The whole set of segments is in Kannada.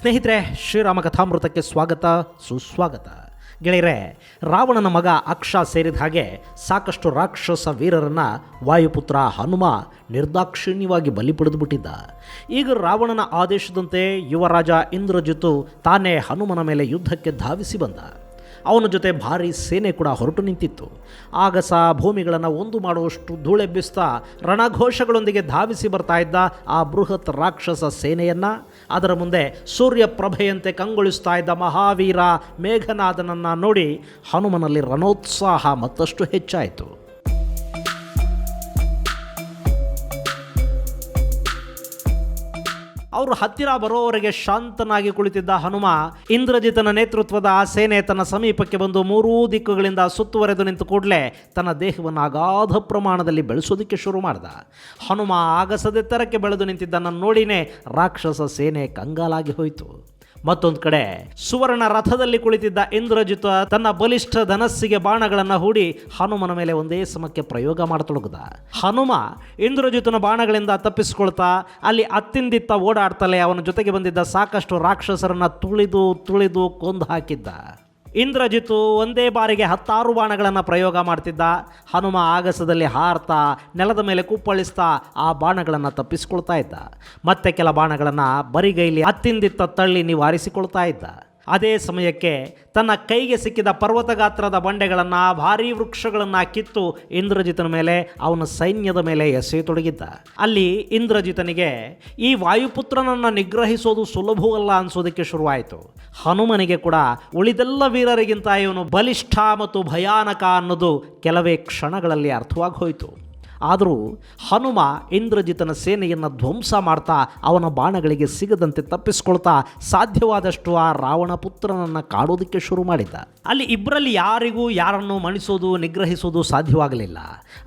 ಸ್ನೇಹಿತರೆ ಶ್ರೀರಾಮ ಕಥಾಮೃತಕ್ಕೆ ಸ್ವಾಗತ, ಸುಸ್ವಾಗತ. ಗೆಳೆಯರೆ, ರಾವಣನ ಮಗ ಅಕ್ಷ ಸೇರಿದ ಹಾಗೆ ಸಾಕಷ್ಟು ರಾಕ್ಷಸ ವೀರರನ್ನ ವಾಯುಪುತ್ರ ಹನುಮ ನಿರ್ದಾಕ್ಷಿಣ್ಯವಾಗಿ ಬಲಿ ಪಡೆದುಬಿಟ್ಟಿದ್ದ. ಈಗ ರಾವಣನ ಆದೇಶದಂತೆ ಯುವರಾಜ ಇಂದ್ರಜಿತು ತಾನೇ ಹನುಮನ ಮೇಲೆ ಯುದ್ಧಕ್ಕೆ ಧಾವಿಸಿ ಬಂದ. ಅವನ ಜೊತೆ ಭಾರೀ ಸೇನೆ ಕೂಡ ಹೊರಟು ನಿಂತಿತ್ತು. ಆಗಸ ಭೂಮಿಗಳನ್ನು ಒಂದು ಮಾಡುವಷ್ಟು ಧೂಳೆಬ್ಬಿಸ್ತಾ ರಣಘೋಷಗಳೊಂದಿಗೆ ಧಾವಿಸಿ ಬರ್ತಾ ಇದ್ದ ಆ ಬೃಹತ್ ರಾಕ್ಷಸ ಸೇನೆಯನ್ನು, ಅದರ ಮುಂದೆ ಸೂರ್ಯ ಪ್ರಭೆಯಂತೆ ಕಂಗೊಳಿಸ್ತಾ ಇದ್ದ ಮಹಾವೀರ ಮೇಘನಾದನನ್ನು ನೋಡಿ ಹನುಮನಲ್ಲಿ ರಣೋತ್ಸಾಹ ಮತ್ತಷ್ಟು ಹೆಚ್ಚಾಯಿತು. ಅವರು ಹತ್ತಿರ ಬರೋವರೆಗೆ ಶಾಂತನಾಗಿ ಕುಳಿತಿದ್ದ ಹನುಮ ಇಂದ್ರಜಿತನ ನೇತೃತ್ವದ ಆ ಸೇನೆ ತನ್ನ ಸಮೀಪಕ್ಕೆ ಬಂದು ಮೂರೂ ದಿಕ್ಕುಗಳಿಂದ ಸುತ್ತುವರೆದು ನಿಂತು ಕೂಡಲೇ ತನ್ನ ದೇಹವನ್ನು ಅಗಾಧ ಪ್ರಮಾಣದಲ್ಲಿ ಬೆಳೆಸೋದಕ್ಕೆ ಶುರು ಮಾಡ್ದ. ಹನುಮ ಆಗಸದೆತ್ತರಕ್ಕೆ ಬೆಳೆದು ನಿಂತಿದ್ದನ್ನು ನೋಡಿನೇ ರಾಕ್ಷಸ ಸೇನೆ ಕಂಗಾಲಾಗಿ ಹೋಯಿತು. ಮತ್ತೊಂದು ಕಡೆ, ಸುವರ್ಣ ರಥದಲ್ಲಿ ಕುಳಿತಿದ್ದ ಇಂದ್ರಜಿತ ತನ್ನ ಬಲಿಷ್ಠ ಧನಸ್ಸಿಗೆ ಬಾಣಗಳನ್ನು ಹೂಡಿ ಹನುಮನ ಮೇಲೆ ಒಂದೇ ಸಮಕ್ಕೆ ಪ್ರಯೋಗ ಮಾಡತೊಡಗದ. ಹನುಮ ಇಂದ್ರಜಿತನ ಬಾಣಗಳಿಂದ ತಪ್ಪಿಸಿಕೊಳ್ತಾ ಅಲ್ಲಿ ಅತ್ತಿಂದಿತ್ತ ಓಡಾಡ್ತಲೇ ಅವನ ಜೊತೆಗೆ ಬಂದಿದ್ದ ಸಾಕಷ್ಟು ರಾಕ್ಷಸರನ್ನ ತುಳಿದು ತುಳಿದು ಕೊಂದು ಹಾಕಿದ್ದ. ಇಂದ್ರಜಿತು ಒಂದೇ ಬಾರಿಗೆ ಹತ್ತಾರು ಬಾಣಗಳನ್ನು ಪ್ರಯೋಗ ಮಾಡ್ತಿದ್ದ. ಹನುಮ ಆಗಸದಲ್ಲಿ ಹಾರ್ತಾ, ನೆಲದ ಮೇಲೆ ಕುಪ್ಪಳಿಸ್ತಾ ಆ ಬಾಣಗಳನ್ನು ತಪ್ಪಿಸಿಕೊಳ್ತಾ ಇದ್ದ. ಮತ್ತೆ ಕೆಲ ಬಾಣಗಳನ್ನು ಬರಿಗೈಲಿ ಹತ್ತಿಂದಿತ್ತ ತಳ್ಳಿ ನಿವಾರಿಸಿಕೊಳ್ತಾ ಇದ್ದ. ಅದೇ ಸಮಯಕ್ಕೆ ತನ್ನ ಕೈಗೆ ಸಿಕ್ಕಿದ ಪರ್ವತಗಾತ್ರದ ಬಂಡೆಗಳನ್ನು, ಭಾರೀ ವೃಕ್ಷಗಳನ್ನು ಕಿತ್ತು ಇಂದ್ರಜಿತನ ಮೇಲೆ, ಅವನ ಸೈನ್ಯದ ಮೇಲೆ ಎಸೆಯತೊಡಗಿದ್ದ. ಅಲ್ಲಿ ಇಂದ್ರಜಿತನಿಗೆ, ಈ ವಾಯುಪುತ್ರನನ್ನು ನಿಗ್ರಹಿಸೋದು ಸುಲಭವಲ್ಲ ಅನ್ಸೋದಕ್ಕೆ ಶುರುವಾಯಿತು. ಹನುಮನಿಗೆ ಕೂಡ ಉಳಿದೆಲ್ಲ ವೀರರಿಗಿಂತ ಇವನು ಬಲಿಷ್ಠ ಮತ್ತು ಭಯಾನಕ ಅನ್ನೋದು ಕೆಲವೇ ಕ್ಷಣಗಳಲ್ಲಿ ಅರ್ಥವಾಗಿ ಹೋಯಿತು ಆದರೂ ಹನುಮ ಇಂದ್ರಜಿತನ ಸೇನೆಯನ್ನು ಧ್ವಂಸ ಮಾಡ್ತಾ ಅವನ ಬಾಣಗಳಿಗೆ ಸಿಗದಂತೆ ತಪ್ಪಿಸ್ಕೊಳ್ತಾ ಸಾಧ್ಯವಾದಷ್ಟು ಆ ರಾವಣ ಪುತ್ರನನ್ನು ಕಾಡೋದಕ್ಕೆ ಶುರು ಮಾಡಿದ್ದ. ಅಲ್ಲಿ ಇಬ್ಬರಲ್ಲಿ ಯಾರಿಗೂ ಯಾರನ್ನು ಮಣಿಸೋದು, ನಿಗ್ರಹಿಸೋದು ಸಾಧ್ಯವಾಗಲಿಲ್ಲ.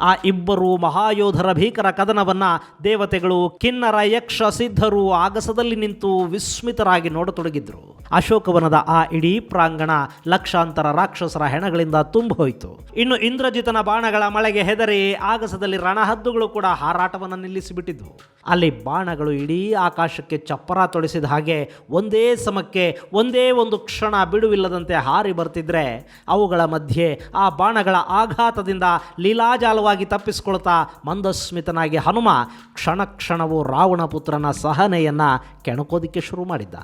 ಆ ಇಬ್ಬರು ಮಹಾಯೋಧರ ಭೀಕರ ಕದನವನ್ನು ದೇವತೆಗಳು ಕಿನ್ನರ ಯಕ್ಷ ಸಿದ್ಧರು ಆಗಸದಲ್ಲಿ ನಿಂತು ವಿಸ್ಮಿತರಾಗಿ ನೋಡತೊಡಗಿದ್ರು. ಅಶೋಕವನದ ಆ ಇಡೀ ಪ್ರಾಂಗಣ ಲಕ್ಷಾಂತರ ರಾಕ್ಷಸರ ಹೆಣಗಳಿಂದ ತುಂಬಿ ಹೋಯಿತು ಇನ್ನು ಇಂದ್ರಜಿತನ ಬಾಣಗಳ ಮಳೆಗೆ ಹೆದರಿ ಆಗಸದಲ್ಲಿ ರಣಹದ್ದುಗಳು ಕೂಡ ಹಾರಾಟವನ್ನು ನಿಲ್ಲಿಸಿಬಿಟ್ಟಿದ್ವು. ಅಲ್ಲಿ ಬಾಣಗಳು ಇಡೀ ಆಕಾಶಕ್ಕೆ ಚಪ್ಪರ ತೊಡಿಸಿದ ಹಾಗೆ ಒಂದೇ ಸಮಕ್ಕೆ ಒಂದೇ ಒಂದು ಕ್ಷಣ ಬಿಡುವಿಲ್ಲದಂತೆ ಹಾರಿ ಬರ್ತಿದ್ರೆ ಅವುಗಳ ಮಧ್ಯೆ ಆ ಬಾಣಗಳ ಆಘಾತದಿಂದ ಲೀಲಾಜಾಲವಾಗಿ ತಪ್ಪಿಸಿಕೊಳ್ತಾ ಮಂದಸ್ಮಿತನಾಗಿ ಹನುಮ ಕ್ಷಣ ಕ್ಷಣವು ರಾವಣ ಪುತ್ರನ ಸಹನೆಯನ್ನು ಕೆಣಕೋದಿಕ್ಕೆ ಶುರು ಮಾಡಿದ್ದ.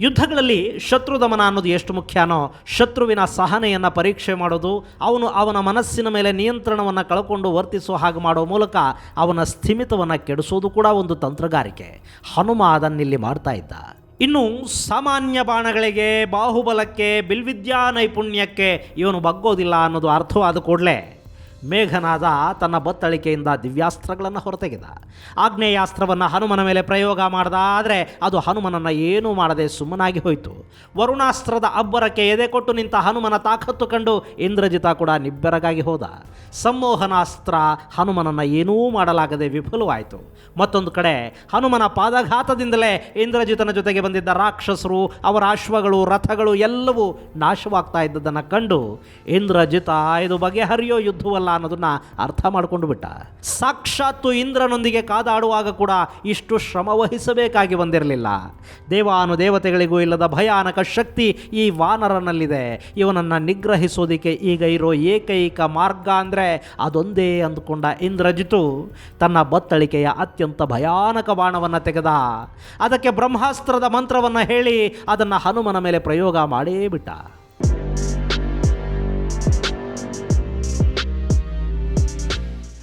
ಯುದ್ಧಗಳಲ್ಲಿ ಶತ್ರು ದಮನ ಅನ್ನೋದು ಎಷ್ಟು ಮುಖ್ಯನೋ, ಶತ್ರುವಿನ ಸಹನೆಯನ್ನು ಪರೀಕ್ಷೆ ಮಾಡೋದು, ಅವನು ಅವನ ಮನಸ್ಸಿನ ಮೇಲೆ ನಿಯಂತ್ರಣವನ್ನು ಕಳ್ಕೊಂಡು ವರ್ತಿಸೋ ಹಾಗೆ ಮಾಡೋ ಮೂಲಕ ಅವನ ಸ್ಥಿಮಿತವನ್ನು ಕೆಡಿಸೋದು ಕೂಡ ಒಂದು ತಂತ್ರಗಾರಿಕೆ. ಹನುಮ ಅದನ್ನಿಲ್ಲಿ ಮಾಡ್ತಾ ಇದ್ದ. ಇನ್ನು ಸಾಮಾನ್ಯ ಬಾಣಗಳಿಗೆ, ಬಾಹುಬಲಕ್ಕೆ, ಬಿಲ್ವಿದ್ಯಾ ನೈಪುಣ್ಯಕ್ಕೆ ಇವನು ಬಗ್ಗೋದಿಲ್ಲ ಅನ್ನೋದು ಅರ್ಥವಾದ ಕೂಡಲೇ ಮೇಘನಾದ ತನ್ನ ಬತ್ತಳಿಕೆಯಿಂದ ದಿವ್ಯಾಸ್ತ್ರಗಳನ್ನು ಹೊರತೆಗೆದ. ಆಗ್ನೇಯಾಸ್ತ್ರವನ್ನು ಹನುಮನ ಮೇಲೆ ಪ್ರಯೋಗ ಮಾಡ್ದ ಅದು ಹನುಮನನ್ನು ಏನೂ ಮಾಡದೆ ಸುಮ್ಮನಾಗಿ ಹೋಯಿತು. ವರುಣಾಸ್ತ್ರದ ಅಬ್ಬರಕ್ಕೆ ಎದೆ ಕೊಟ್ಟು ನಿಂತ ಹನುಮನ ತಾಕತ್ತು ಕಂಡು ಇಂದ್ರಜಿತ ಕೂಡ ನಿಬ್ಬೆರಗಾಗಿ ಹೋದ. ಸಂಮೋಹನಾಸ್ತ್ರ ಹನುಮನನ್ನು ಏನೂ ಮಾಡಲಾಗದೆ ವಿಫಲವಾಯಿತು. ಮತ್ತೊಂದು ಕಡೆ ಹನುಮನ ಪಾದಘಾತದಿಂದಲೇ ಇಂದ್ರಜಿತನ ಜೊತೆಗೆ ಬಂದಿದ್ದ ರಾಕ್ಷಸರು, ಅವರ ಅಶ್ವಗಳು, ರಥಗಳು ಎಲ್ಲವೂ ನಾಶವಾಗ್ತಾ ಇದ್ದದನ್ನು ಕಂಡು ಇಂದ್ರಜಿತ ಇದು ಬಗೆಹರಿಯೋ ಯುದ್ಧವಲ್ಲ. ಅನ್ನೋದನ್ನ ಅರ್ಥ ಮಾಡಿಕೊಂಡು ಬಿಟ್ಟ. ಸಾಕ್ಷಾತ್ತು ಇಂದ್ರನೊಂದಿಗೆ ಕಾದಾಡುವಾಗ ಕೂಡ ಇಷ್ಟು ಶ್ರಮ ವಹಿಸಬೇಕಾಗಿ ಬಂದಿರಲಿಲ್ಲ. ದೇವಾನು ದೇವತೆಗಳಿಗೂ ಇಲ್ಲದ ಭಯಾನಕ ಶಕ್ತಿ ಈ ವಾನರನಲ್ಲಿದೆ. ಇವನನ್ನು ನಿಗ್ರಹಿಸೋದಕ್ಕೆ ಈಗ ಇರೋ ಏಕೈಕ ಮಾರ್ಗ ಅಂದರೆ ಅದೊಂದೇ ಅಂದುಕೊಂಡ ಇಂದ್ರಜಿತು ತನ್ನ ಬತ್ತಳಿಕೆಯ ಅತ್ಯಂತ ಭಯಾನಕ ಬಾಣವನ್ನು ತೆಗೆದ. ಅದಕ್ಕೆ ಬ್ರಹ್ಮಾಸ್ತ್ರದ ಮಂತ್ರವನ್ನು ಹೇಳಿ ಅದನ್ನು ಹನುಮನ ಮೇಲೆ ಪ್ರಯೋಗ ಮಾಡೇ ಬಿಟ್ಟ.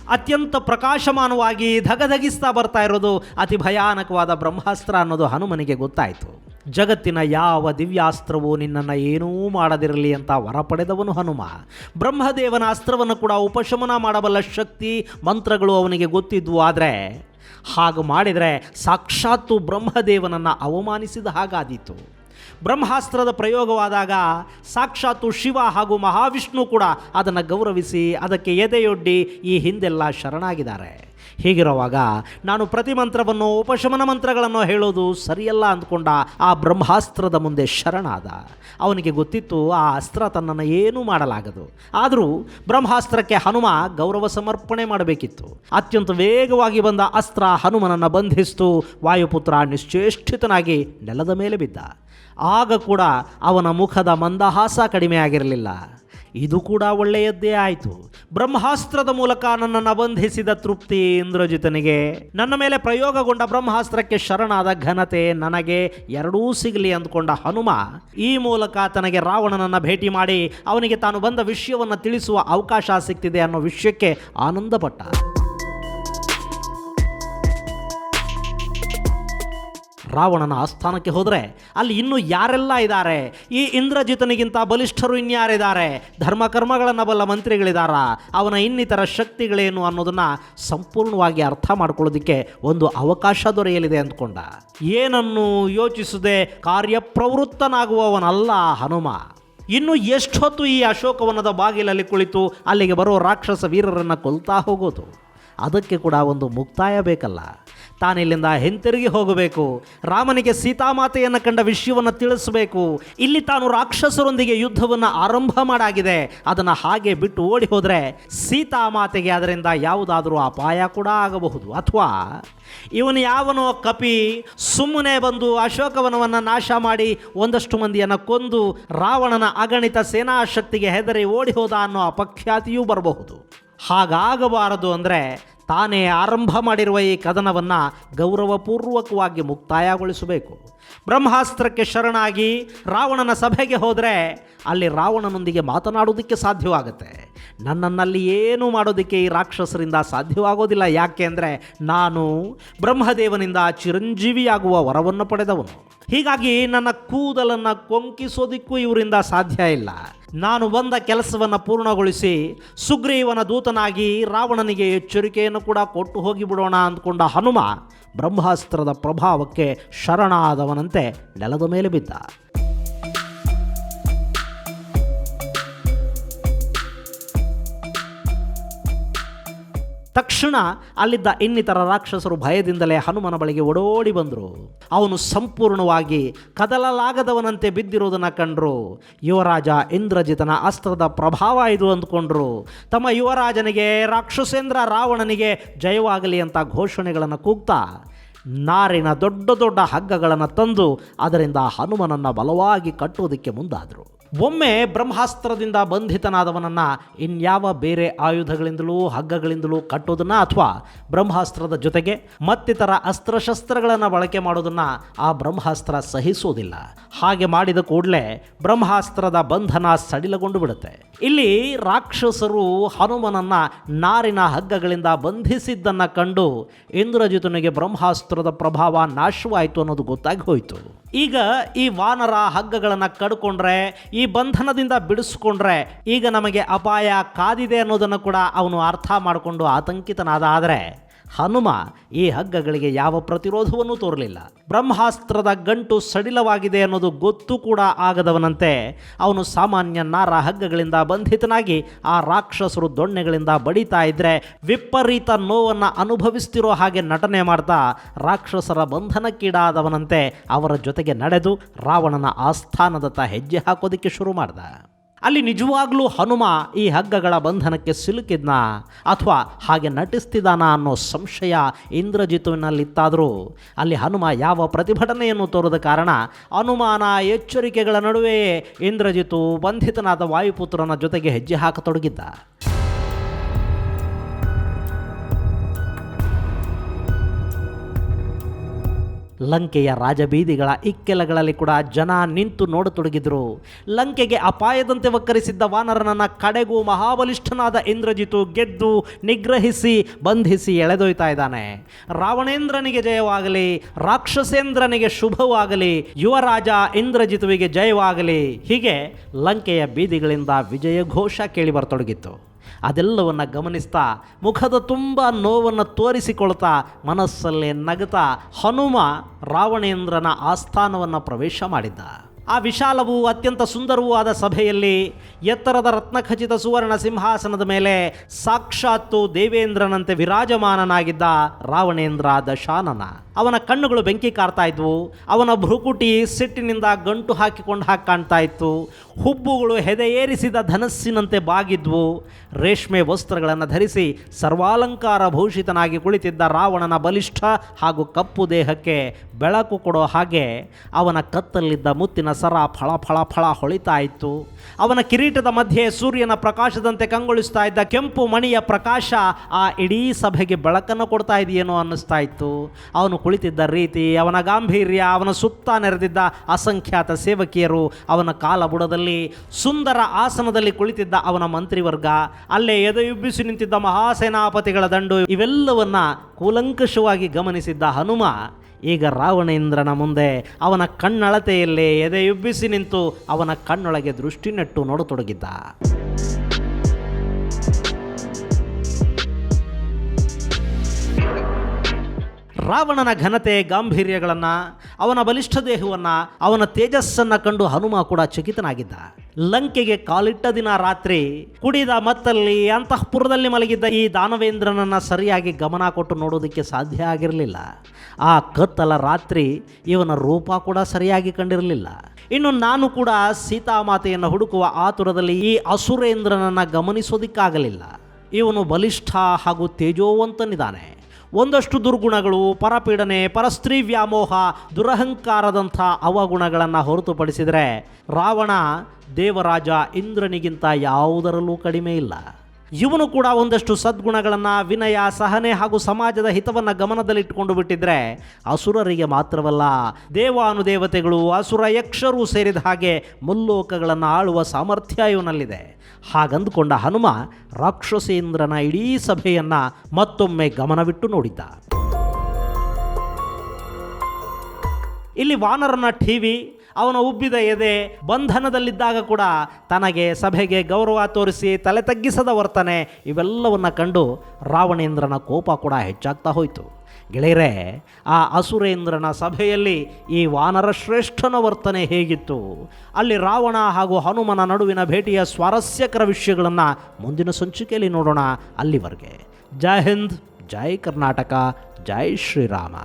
ಅತ್ಯಂತ ಪ್ರಕಾಶಮಾನವಾಗಿ ಧಗಧಗಿಸ್ತಾ ಬರ್ತಾ ಇರೋದು ಅತಿ ಭಯಾನಕವಾದ ಬ್ರಹ್ಮಾಸ್ತ್ರ ಅನ್ನೋದು ಹನುಮನಿಗೆ ಗೊತ್ತಾಯಿತು. ಜಗತ್ತಿನ ಯಾವ ದಿವ್ಯಾಸ್ತ್ರವೂ ನಿನ್ನನ್ನು ಏನೂ ಮಾಡದಿರಲಿ ಅಂತ ವರ ಪಡೆದವನು ಹನುಮ. ಬ್ರಹ್ಮದೇವನ ಅಸ್ತ್ರವನ್ನು ಕೂಡ ಉಪಶಮನ ಮಾಡಬಲ್ಲ ಶಕ್ತಿ ಮಂತ್ರಗಳು ಅವನಿಗೆ ಗೊತ್ತಿದ್ವು. ಆದರೆ ಹಾಗೆ ಮಾಡಿದರೆ ಸಾಕ್ಷಾತ್ತು ಬ್ರಹ್ಮದೇವನನ್ನು ಅವಮಾನಿಸಿದ ಹಾಗಾದೀತು. ಬ್ರಹ್ಮಾಸ್ತ್ರದ ಪ್ರಯೋಗವಾದಾಗ ಸಾಕ್ಷಾತ್ತು ಶಿವ ಹಾಗೂ ಮಹಾವಿಷ್ಣು ಕೂಡ ಅದನ್ನು ಗೌರವಿಸಿ ಅದಕ್ಕೆ ಎದೆಯೊಡ್ಡಿ ಈ ಹಿಂದೆಲ್ಲ ಶರಣಾಗಿದ್ದಾರೆ. ಹೀಗಿರುವಾಗ ನಾನು ಪ್ರತಿ ಮಂತ್ರವನ್ನು, ಉಪಶಮನ ಮಂತ್ರಗಳನ್ನು ಹೇಳೋದು ಸರಿಯಲ್ಲ ಅಂದ್ಕೊಂಡ ಆ ಬ್ರಹ್ಮಾಸ್ತ್ರದ ಮುಂದೆ ಶರಣಾದ. ಅವನಿಗೆ ಗೊತ್ತಿತ್ತು ಆ ಅಸ್ತ್ರ ತನ್ನನ್ನು ಏನೂ ಮಾಡಲಾಗದು. ಆದರೂ ಬ್ರಹ್ಮಾಸ್ತ್ರಕ್ಕೆ ಹನುಮ ಗೌರವ ಸಮರ್ಪಣೆ ಮಾಡಬೇಕಿತ್ತು. ಅತ್ಯಂತ ವೇಗವಾಗಿ ಬಂದ ಅಸ್ತ್ರ ಹನುಮನನ್ನು ಬಂಧಿಸಿತು. ವಾಯುಪುತ್ರ ನಿಶ್ಚೇಷ್ಟಿತನಾಗಿ ನೆಲದ ಮೇಲೆ ಬಿದ್ದ. ಆಗ ಕೂಡ ಅವನ ಮುಖದ ಮಂದಹಾಸ ಕಡಿಮೆ ಆಗಿರಲಿಲ್ಲ. ಇದು ಕೂಡ ಒಳ್ಳೆಯದ್ದೇ ಆಯಿತು. ಬ್ರಹ್ಮಾಸ್ತ್ರದ ಮೂಲಕ ನನ್ನನ್ನು ಬಂಧಿಸಿದ ತೃಪ್ತಿ ಇಂದ್ರಜಿತನಿಗೆ. ನನ್ನ ಮೇಲೆ ಪ್ರಯೋಗಗೊಂಡ ಬ್ರಹ್ಮಾಸ್ತ್ರಕ್ಕೆ ಶರಣಾದ ಘನತೆ ನನಗೆ ಎರಡೂ ಸಿಗಲಿ ಅಂದ್ಕೊಂಡ ಹನುಮ, ಈ ಮೂಲಕ ತನಗೆ ರಾವಣನನ್ನು ಭೇಟಿ ಮಾಡಿ ಅವನಿಗೆ ತಾನು ಬಂದ ವಿಷಯವನ್ನು ತಿಳಿಸುವ ಅವಕಾಶ ಸಿಗ್ತಿದೆ ಅನ್ನೋ ವಿಷಯಕ್ಕೆ ಆನಂದಪಟ್ಟ. ರಾವಣನ ಆಸ್ಥಾನಕ್ಕೆ ಹೋದರೆ ಅಲ್ಲಿ ಇನ್ನೂ ಯಾರೆಲ್ಲ ಇದ್ದಾರೆ? ಈ ಇಂದ್ರಜಿತನಿಗಿಂತ ಬಲಿಷ್ಠರು ಇನ್ಯಾರಿದ್ದಾರೆ? ಧರ್ಮಕರ್ಮಗಳನ್ನು ಬಲ್ಲ ಮಂತ್ರಿಗಳಿದಾರ? ಅವನ ಇನ್ನಿತರ ಶಕ್ತಿಗಳೇನು ಅನ್ನೋದನ್ನು ಸಂಪೂರ್ಣವಾಗಿ ಅರ್ಥ ಮಾಡ್ಕೊಳ್ಳೋದಕ್ಕೆ ಒಂದು ಅವಕಾಶ ದೊರೆಯಲಿದೆ ಅಂದ್ಕೊಂಡ. ಏನನ್ನು ಯೋಚಿಸದೆ ಕಾರ್ಯಪ್ರವೃತ್ತನಾಗುವವನಲ್ಲ ಹನುಮ. ಇನ್ನು ಎಷ್ಟೊತ್ತು ಈ ಅಶೋಕವನದ ಬಾಗಿಲಲ್ಲಿ ಕುಳಿತು ಅಲ್ಲಿಗೆ ಬರೋ ರಾಕ್ಷಸ ವೀರರನ್ನು ಕೊಲ್ತಾ ಹೋಗೋದು? ಅದಕ್ಕೆ ಕೂಡ ಒಂದು ಮುಕ್ತಾಯ ಬೇಕಲ್ಲ. ತಾನಿಲ್ಲಿಂದ ಹಿಂತಿರುಗಿ ಹೋಗಬೇಕು. ರಾಮನಿಗೆ ಸೀತಾಮಾತೆಯನ್ನು ಕಂಡ ವಿಷಯವನ್ನು ತಿಳಿಸಬೇಕು. ಇಲ್ಲಿ ತಾನು ರಾಕ್ಷಸರೊಂದಿಗೆ ಯುದ್ಧವನ್ನು ಆರಂಭ ಮಾಡಾಗಿದೆ. ಅದನ್ನು ಹಾಗೆ ಬಿಟ್ಟು ಓಡಿ ಹೋದರೆ ಸೀತಾಮಾತೆಗೆ ಅದರಿಂದ ಯಾವುದಾದರೂ ಅಪಾಯ ಕೂಡ ಆಗಬಹುದು. ಅಥವಾ ಇವನು ಯಾವನೋ ಕಪಿ ಸುಮ್ಮನೆ ಬಂದು ಅಶೋಕವನವನ್ನು ನಾಶ ಮಾಡಿ ಒಂದಷ್ಟು ಮಂದಿಯನ್ನು ಕೊಂದು ರಾವಣನ ಅಗಣಿತ ಸೇನಾ ಶಕ್ತಿಗೆ ಹೆದರಿ ಓಡಿ ಹೋದ ಅನ್ನೋ ಅಪಖ್ಯಾತಿಯೂ ಬರಬಹುದು. ಹಾಗಾಗಬಾರದು ಅಂದರೆ ತಾನೇ ಆರಂಭ ಮಾಡಿರುವ ಈ ಕದನವನ್ನು ಗೌರವಪೂರ್ವಕವಾಗಿ ಮುಕ್ತಾಯಗೊಳಿಸಬೇಕು. ಬ್ರಹ್ಮಾಸ್ತ್ರಕ್ಕೆ ಶರಣಾಗಿ ರಾವಣನ ಸಭೆಗೆ ಹೋದರೆ ಅಲ್ಲಿ ರಾವಣನೊಂದಿಗೆ ಮಾತನಾಡೋದಕ್ಕೆ ಸಾಧ್ಯವಾಗುತ್ತೆ. ನನ್ನನ್ನಲ್ಲಿ ಏನು ಮಾಡೋದಕ್ಕೆ ಈ ರಾಕ್ಷಸರಿಂದ ಸಾಧ್ಯವಾಗೋದಿಲ್ಲ. ಯಾಕೆ ಅಂದರೆ ನಾನು ಬ್ರಹ್ಮದೇವನಿಂದ ಚಿರಂಜೀವಿಯಾಗುವ ವರವನ್ನು ಪಡೆದವನು. ಹೀಗಾಗಿ ನನ್ನ ಕೂದಲನ್ನು ಕೊಂಕಿಸೋದಿಕ್ಕೂ ಇವರಿಂದ ಸಾಧ್ಯ ಇಲ್ಲ. ನಾನು ಬಂದ ಕೆಲಸವನ್ನು ಪೂರ್ಣಗೊಳಿಸಿ ಸುಗ್ರೀವನ ದೂತನಾಗಿ ರಾವಣನಿಗೆ ಎಚ್ಚರಿಕೆಯನ್ನು ಕೂಡ ಕೊಟ್ಟು ಹೋಗಿಬಿಡೋಣ ಅಂದ್ಕೊಂಡ ಹನುಮ ಬ್ರಹ್ಮಾಸ್ತ್ರದ ಪ್ರಭಾವಕ್ಕೆ ಶರಣಾದವನಂತೆ ನೆಲದ ಮೇಲೆ ಬಿದ್ದ. ತಕ್ಷಣ ಅಲ್ಲಿದ್ದ ಇನ್ನಿತರ ರಾಕ್ಷಸರು ಭಯದಿಂದಲೇ ಹನುಮನ ಬಳಿಗೆ ಓಡೋಡಿ ಬಂದರು. ಅವನು ಸಂಪೂರ್ಣವಾಗಿ ಕದಲಲಾಗದವನಂತೆ ಬಿದ್ದಿರುವುದನ್ನು ಕಂಡರು. ಯುವರಾಜ ಇಂದ್ರಜಿತನ ಅಸ್ತ್ರದ ಪ್ರಭಾವ ಇದು ಅಂದ್ಕೊಂಡ್ರು. ತಮ್ಮ ಯುವರಾಜನಿಗೆ, ರಾಕ್ಷಸೇಂದ್ರ ರಾವಣನಿಗೆ ಜಯವಾಗಲಿ ಅಂತ ಘೋಷಣೆಗಳನ್ನು ಕೂಗ್ತಾ ನಾರಿನ ದೊಡ್ಡ ದೊಡ್ಡ ಹಗ್ಗಗಳನ್ನು ತಂದು ಅದರಿಂದ ಹನುಮನನ್ನು ಬಲವಾಗಿ ಕಟ್ಟುವುದಕ್ಕೆ ಮುಂದಾದರು. ಒಮ್ಮೆ ಬ್ರಹ್ಮಾಸ್ತ್ರದಿಂದ ಬಂಧಿತನಾದವನನ್ನು ಇನ್ಯಾವ ಬೇರೆ ಆಯುಧಗಳಿಂದಲೂ ಹಗ್ಗಗಳಿಂದಲೂ ಕಟ್ಟೋದನ್ನು ಅಥವಾ ಬ್ರಹ್ಮಾಸ್ತ್ರದ ಜೊತೆಗೆ ಮತ್ತಿತರ ಅಸ್ತ್ರಶಸ್ತ್ರಗಳನ್ನು ಬಳಕೆ ಮಾಡೋದನ್ನು ಆ ಬ್ರಹ್ಮಾಸ್ತ್ರ ಸಹಿಸೋದಿಲ್ಲ. ಹಾಗೆ ಮಾಡಿದ ಕೂಡಲೇ ಬ್ರಹ್ಮಾಸ್ತ್ರದ ಬಂಧನ ಸಡಿಲಗೊಂಡು ಬಿಡುತ್ತೆ. ಇಲ್ಲಿ ರಾಕ್ಷಸರು ಹನುಮನನ್ನ ನಾರಿನ ಹಗ್ಗಗಳಿಂದ ಬಂಧಿಸಿದ್ದನ್ನು ಕಂಡು ಇಂದ್ರಜಿತನಿಗೆ ಬ್ರಹ್ಮಾಸ್ತ್ರದ ಪ್ರಭಾವ ನಾಶವಾಯಿತು ಅನ್ನೋದು ಗೊತ್ತಾಗಿ ಹೋಯಿತು. ಈಗ ಈ ವಾನರ ಹಗ್ಗಗಳನ್ನು ಕಡ್ಕೊಂಡ್ರೆ ಈ ಬಂಧನದಿಂದ ಬಿಡಿಸ್ಕೊಂಡ್ರೆ ಈಗ ನಮಗೆ ಅಪಾಯ ಕಾದಿದೆ ಅನ್ನೋದನ್ನು ಕೂಡ ಅವನು ಅರ್ಥ ಮಾಡಿಕೊಂಡು ಆತಂಕಿತನಾದ. ಆದರೆ ಹನುಮ ಈ ಹಗ್ಗಗಳಿಗೆ ಯಾವ ಪ್ರತಿರೋಧವನ್ನೂ ತೋರಲಿಲ್ಲ. ಬ್ರಹ್ಮಾಸ್ತ್ರದ ಗಂಟು ಸಡಿಲವಾಗಿದೆ ಅನ್ನೋದು ಗೊತ್ತು ಕೂಡ ಆಗದವನಂತೆ ಅವನು ಸಾಮಾನ್ಯ ನಾರ ಹಗ್ಗಗಳಿಂದ ಬಂಧಿತನಾಗಿ ಆ ರಾಕ್ಷಸರು ದೊಣ್ಣೆಗಳಿಂದ ಬಡಿತಾ ಇದ್ರೆ ವಿಪರೀತ ನೋವನ್ನು ಅನುಭವಿಸ್ತಿರೋ ಹಾಗೆ ನಟನೆ ಮಾಡ್ತಾ ರಾಕ್ಷಸರ ಬಂಧನಕ್ಕೀಡಾದವನಂತೆ ಅವರ ಜೊತೆಗೆ ನಡೆದು ರಾವಣನ ಆಸ್ಥಾನದತ್ತ ಹೆಜ್ಜೆ ಹಾಕೋದಕ್ಕೆ ಶುರು ಮಾಡ್ದ. ಅಲ್ಲಿ ನಿಜವಾಗ್ಲೂ ಹನುಮ ಈ ಹಗ್ಗಗಳ ಬಂಧನಕ್ಕೆ ಸಿಲುಕಿದ್ನ ಅಥವಾ ಹಾಗೆ ನಟಿಸ್ತಿದ್ದಾನ ಅನ್ನೋ ಸಂಶಯ ಇಂದ್ರಜಿತುವಿನಲ್ಲಿತ್ತಾದರೂ ಅಲ್ಲಿ ಹನುಮ ಯಾವ ಪ್ರತಿಭಟನೆಯನ್ನು ತೋರದ ಕಾರಣ ಅನುಮಾನ ಎಚ್ಚರಿಕೆಗಳ ನಡುವೆ ಇಂದ್ರಜಿತು ಬಂಧಿತನಾದ ವಾಯುಪುತ್ರನ ಜೊತೆಗೆ ಹೆಜ್ಜೆ ಹಾಕತೊಡಗಿದ್ದ. ಲಂಕೆಯ ರಾಜಬೀದಿಗಳ ಇಕ್ಕೆಲಗಳಲ್ಲಿ ಕೂಡ ಜನ ನಿಂತು ನೋಡತೊಡಗಿದ್ರು. ಲಂಕೆಗೆ ಅಪಾಯದಂತೆ ವಕ್ಕರಿಸಿದ್ದ ವಾನರನನ್ನ ಕಡೆಗೂ ಮಹಾಬಲಿಷ್ಠನಾದ ಇಂದ್ರಜಿತು ಗೆದ್ದು ನಿಗ್ರಹಿಸಿ, ಬಂಧಿಸಿ ಎಳೆದೊಯ್ತಾ ಇದ್ದಾನೆ. ರಾವಣೇಂದ್ರನಿಗೆ ಜಯವಾಗಲಿ, ರಾಕ್ಷಸೇಂದ್ರನಿಗೆ ಶುಭವಾಗಲಿ, ಯುವರಾಜ ಇಂದ್ರಜಿತುವಿಗೆ ಜಯವಾಗಲಿ. ಹೀಗೆ ಲಂಕೆಯ ಬೀದಿಗಳಿಂದ ವಿಜಯ ಘೋಷ ಕೇಳಿ ಬರತೊಡಗಿತ್ತು. ಅದೆಲ್ಲವನ್ನು ಗಮನಿಸ್ತಾ ಮುಖದ ತುಂಬ ನೋವನ್ನು ತೋರಿಸಿಕೊಳ್ತಾ ಮನಸ್ಸಲ್ಲೇ ನಗುತ್ತಾ ಹನುಮ ರಾವಣೇಂದ್ರನ ಆಸ್ಥಾನವನ್ನು ಪ್ರವೇಶ ಮಾಡಿದ್ದ. ಆ ವಿಶಾಲವೂ ಅತ್ಯಂತ ಸುಂದರವೂ ಆದ ಸಭೆಯಲ್ಲಿ ಎತ್ತರದ ರತ್ನಖಚಿತ ಸುವರ್ಣ ಸಿಂಹಾಸನದ ಮೇಲೆ ಸಾಕ್ಷಾತ್ತು ದೇವೇಂದ್ರನಂತೆ ವಿರಾಜಮಾನನಾಗಿದ್ದ ರಾವಣೇಂದ್ರ ದಶಾನನ ಅವನ ಕಣ್ಣುಗಳು ಬೆಂಕಿ ಕಾರ್ತಾ ಇದ್ವು. ಅವನ ಭ್ರುಕುಟಿ ಸಿಟ್ಟಿನಿಂದ ಗಂಟು ಹಾಕಿಕೊಂಡು ಹಾಕಿ ಕಾಣ್ತಾ ಇತ್ತು. ಹುಬ್ಬುಗಳು ಹೆದೆಯೇರಿಸಿದ ಧನಸ್ಸಿನಂತೆ ಬಾಗಿದ್ವು. ರೇಷ್ಮೆ ವಸ್ತ್ರಗಳನ್ನು ಧರಿಸಿ ಸರ್ವಾಲಂಕಾರ ಭೂಷಿತನಾಗಿ ಕುಳಿತಿದ್ದ ರಾವಣನ ಬಲಿಷ್ಠ ಹಾಗೂ ಕಪ್ಪು ದೇಹಕ್ಕೆ ಬೆಳಕು ಕೊಡೋ ಹಾಗೆ ಅವನ ಕತ್ತಲ್ಲಿದ್ದ ಮುತ್ತಿನ ಸರ ಫಳ ಫಳ ಫಳ ಹೊಳಿತಾ ಇತ್ತು. ಅವನ ಕಿರೀಟದ ಮಧ್ಯೆ ಸೂರ್ಯನ ಪ್ರಕಾಶದಂತೆ ಕಂಗೊಳಿಸ್ತಾ ಇದ್ದ ಕೆಂಪು ಮಣಿಯ ಪ್ರಕಾಶ ಆ ಇಡೀ ಸಭೆಗೆ ಬೆಳಕನ್ನು ಕೊಡ್ತಾ ಇದೆಯೇನೋ ಅನ್ನಿಸ್ತಾ ಇತ್ತು. ಅವನು ಕುಳಿತಿದ್ದ ರೀತಿ, ಅವನ ಗಾಂಭೀರ್ಯ, ಅವನ ಸುತ್ತ ನೆರೆದಿದ್ದ ಅಸಂಖ್ಯಾತ ಸೇವಕಿಯರು ಅವನ ಕಾಲಬುಡದಲ್ಲಿ, ಸುಂದರ ಆಸನದಲ್ಲಿ ಕುಳಿತಿದ್ದ ಅವನ ಮಂತ್ರಿವರ್ಗ, ಅಲ್ಲೇ ಎದೆಯುಬ್ಬಿಸಿ ನಿಂತಿದ್ದ ಮಹಾಸೇನಾಪತಿಗಳ ದಂಡು, ಇವೆಲ್ಲವನ್ನ ಕೂಲಂಕಷವಾಗಿ ಗಮನಿಸಿದ್ದ ಹನುಮ. ಈಗ ರಾವಣೇಂದ್ರನ ಮುಂದೆ ಅವನ ಕಣ್ಣಳತೆಯಲ್ಲೇ ಎದೆಯುಬ್ಬಿಸಿ ನಿಂತು ಅವನ ಕಣ್ಣೊಳಗೆ ದೃಷ್ಟಿ ನೆಟ್ಟು ನೋಡತೊಡಗಿದ್ದ. ರಾವಣನ ಘನತೆ ಗಾಂಭೀರ್ಯಗಳನ್ನು, ಅವನ ಬಲಿಷ್ಠ ದೇಹವನ್ನು, ಅವನ ತೇಜಸ್ಸನ್ನು ಕಂಡು ಹನುಮ ಕೂಡ ಚಕಿತನಾಗಿದ್ದ. ಲಂಕೆಗೆ ಕಾಲಿಟ್ಟ ದಿನ ರಾತ್ರಿ ಕುಡಿದ ಮತ್ತಲ್ಲಿ ಅಂತಃಪುರದಲ್ಲಿ ಮಲಗಿದ್ದ ಈ ದಾನವೇಂದ್ರನನ್ನು ಸರಿಯಾಗಿ ಗಮನ ಕೊಟ್ಟು ನೋಡೋದಕ್ಕೆ ಸಾಧ್ಯ ಆಗಿರಲಿಲ್ಲ. ಆ ಕತ್ತಲ ರಾತ್ರಿ ಇವನ ರೂಪ ಕೂಡ ಸರಿಯಾಗಿ ಕಂಡಿರಲಿಲ್ಲ. ಇನ್ನು ನಾನು ಕೂಡ ಸೀತಾಮಾತೆಯನ್ನು ಹುಡುಕುವ ಆತುರದಲ್ಲಿ ಈ ಅಸುರೇಂದ್ರನನ್ನು ಗಮನಿಸೋದಿಕ್ಕಾಗಲಿಲ್ಲ. ಇವನು ಬಲಿಷ್ಠ ಹಾಗೂ ತೇಜೋವಂತನಿದ್ದಾನೆ. ಒಂದಷ್ಟು ದುರ್ಗುಣಗಳು ಪರಪೀಡನೆ ಪರಸ್ತ್ರೀ ವ್ಯಾಮೋಹ ದುರಹಂಕಾರದಂಥ ಅವಗುಣಗಳನ್ನು ಹೊರತುಪಡಿಸಿದರೆ ರಾವಣ ದೇವರಾಜ ಇಂದ್ರನಿಗಿಂತ ಯಾವುದರಲ್ಲೂ ಕಡಿಮೆ ಇಲ್ಲ. ಇವನು ಕೂಡ ಒಂದಷ್ಟು ಸದ್ಗುಣಗಳನ್ನು, ವಿನಯ, ಸಹನೆ ಹಾಗೂ ಸಮಾಜದ ಹಿತವನ್ನು ಗಮನದಲ್ಲಿಟ್ಟುಕೊಂಡು ಬಿಟ್ಟಿದ್ರೆ ಅಸುರರಿಗೆ ಮಾತ್ರವಲ್ಲ, ದೇವಾನುದೇವತೆಗಳು, ಅಸುರ ಯಕ್ಷರು ಸೇರಿದ ಹಾಗೆ ಮುಲ್ಲೋಕಗಳನ್ನು ಆಳುವ ಸಾಮರ್ಥ್ಯ ಇವನಲ್ಲಿದೆ. ಹಾಗಂದುಕೊಂಡ ಹನುಮ ರಾಕ್ಷಸೇಂದ್ರನ ಇಡೀ ಸಭೆಯನ್ನು ಮತ್ತೊಮ್ಮೆ ಗಮನವಿಟ್ಟು ನೋಡಿದ್ದ. ಇಲ್ಲಿ ವಾನರನ ಠಿವಿ ಅವನ ಉಬ್ಬಿದ ಎದೆ ಬಂಧನದಲ್ಲಿದ್ದಾಗ ಕೂಡ ತನಗೆ ಸಭೆಗೆ ಗೌರವ ತೋರಿಸಿ ತಲೆ ತಗ್ಗಿಸದ ವರ್ತನೆ ಇವೆಲ್ಲವನ್ನು ಕಂಡು ರಾವಣೇಂದ್ರನ ಕೋಪ ಕೂಡ ಹೆಚ್ಚಾಗ್ತಾ ಹೋಯಿತು. ಗೆಳೆಯರೇ, ಆ ಅಸುರೇಂದ್ರನ ಸಭೆಯಲ್ಲಿ ಈ ವಾನರ ಶ್ರೇಷ್ಠನ ವರ್ತನೆ ಹೇಗಿತ್ತು? ಅಲ್ಲಿ ರಾವಣ ಹಾಗೂ ಹನುಮನ ನಡುವಿನ ಭೇಟಿಯ ಸ್ವಾರಸ್ಯಕರ ವಿಷಯಗಳನ್ನು ಮುಂದಿನ ಸಂಚಿಕೆಯಲ್ಲಿ ನೋಡೋಣ ಅಲ್ಲಿವರೆಗೆ. ಜೈ ಹಿಂದ್, ಜೈ ಕರ್ನಾಟಕ, ಜೈ ಶ್ರೀರಾಮ.